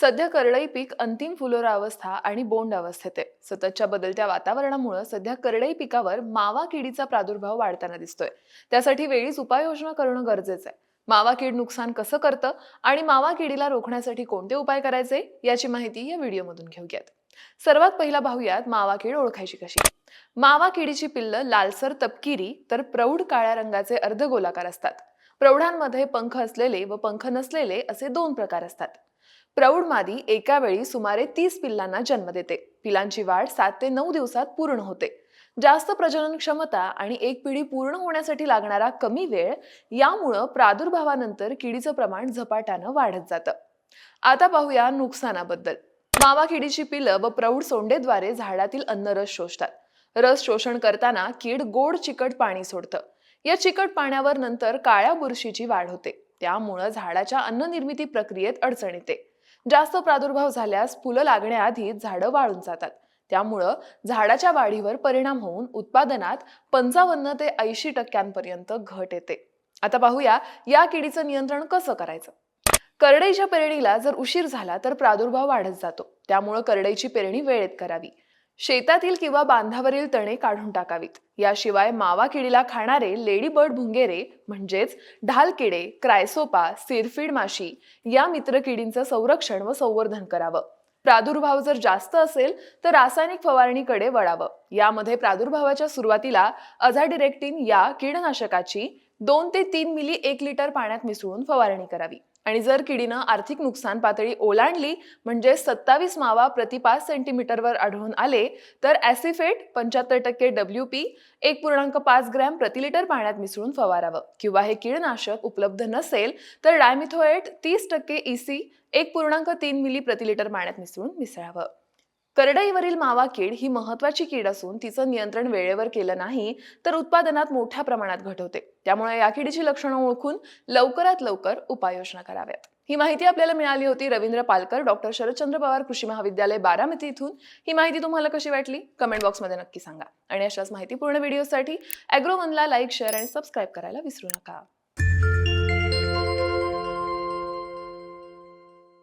सध्या करडई पीक अंतिम फुलोरा अवस्था आणि बोंड अवस्थेत आहे. सततच्या बदलत्या वातावरणामुळे सध्या करडई पिकावर मावा किडीचा प्रादुर्भाव वाढताना दिसतोय. त्यासाठी वेळीच उपाययोजना करणं गरजेचं आहे. मावा कीड नुकसान कसं करतं आणि मावा किडीला रोखण्यासाठी कोणते उपाय करायचे याची माहिती या व्हिडिओमधून घेऊयात. सर्वात पहिला पाहूयात मावा कीड ओळखायची कशी? मावा किडीची पिल्लं लालसर तपकिरी तर प्रौढ काळ्या रंगाचे अर्धगोलाकार असतात. प्रौढांमध्ये पंख असलेले व पंख नसलेले असे दोन प्रकार असतात. प्रौढ मादी एका वेळी सुमारे तीस पिल्लांना जन्म देते. पिलांची वाढ सात ते नऊ दिवसात पूर्ण होते. जास्त प्रजनन क्षमता आणि एक पिढी पूर्ण होण्यासाठी लागणारा कमी वेळ यामुळं प्रादुर्भावानंतर किडीचं प्रमाण झपाट्यानं वाढत जातं. आता पाहूया नुकसानाबद्दल. मावा किडीची पिलं व प्रौढ सोंडेद्वारे झाडातील अन्नरस शोषतात. रस शोषण करताना कीड गोड चिकट पाणी सोडतं. या चिकट पाण्यावर नंतर काळ्या बुरशीची वाढ होते. त्यामुळं झाडाच्या अन्ननिर्मिती प्रक्रियेत अडचण येते. जास्त प्रादुर्भाव झाल्यास फुलं लागण्याआधी झाडं वाळून जातात. त्यामुळं झाडाच्या वाढीवर परिणाम होऊन उत्पादनात पंचावन्न ते ऐंशी टक्क्यांपर्यंत घट येते. आता पाहूया या किडीचं नियंत्रण कसं करायचं? करडईच्या पेरणीला जर उशीर झाला तर प्रादुर्भाव वाढत जातो. त्यामुळं करडईची पेरणी वेळेत करावी. शेतातील किंवा बांधावरील तणे काढून टाकावीत. याशिवाय मावा किडीला खाणारे लेडी बर्ड भुंगेरे म्हणजेच ढाल किडे क्रायसोपा सिरफीड माशी या मित्र किडींचं संरक्षण व संवर्धन करावं. प्रादुर्भाव जर जास्त असेल तर रासायनिक फवारणीकडे वळावं. यामध्ये प्रादुर्भावाच्या सुरुवातीला अझाडिरेक्टिन या कीडनाशकाची दोन ते तीन मिली एक लिटर पाण्यात मिसळून फवारणी करावी. आणि जर किडीनं आर्थिक नुकसान पातळी ओलांडली म्हणजे सत्तावीस मावा प्रति पाच सेंटीमीटरवर आढळून आले तर ॲसिफेट पंच्याहत्तर टक्के डब्ल्यू पी एक पूर्णांक पाच ग्रॅम प्रति लिटर पाण्यात मिसळून फवारावं. किंवा हे कीडनाशक उपलब्ध नसेल तर डायमिथोएट तीस टक्के ई सी एक पूर्णांक तीन मिली प्रति लिटर पाण्यात मिसळून मिसळावं. करडईवरील मावा कीड ही महत्वाची कीड असून तिचं नियंत्रण वेळेवर केलं नाही तर उत्पादनात मोठ्या प्रमाणात घट होते. त्यामुळे या किडीची लक्षणं ओळखून लवकरात लवकर उपाययोजना कराव्यात. ही माहिती आपल्याला मिळाली होती रवींद्र पालकर डॉक्टर शरदचंद्र पवार कृषी महाविद्यालय बारामती इथून. ही माहिती तुम्हाला कशी वाटली? कमेंट बॉक्समध्ये नक्की सांगा. आणि अशाच माहितीपूर्ण व्हिडिओसाठी अॅग्रोमनला लाईक शेअर आणि सबस्क्राईब करायला विसरू नका.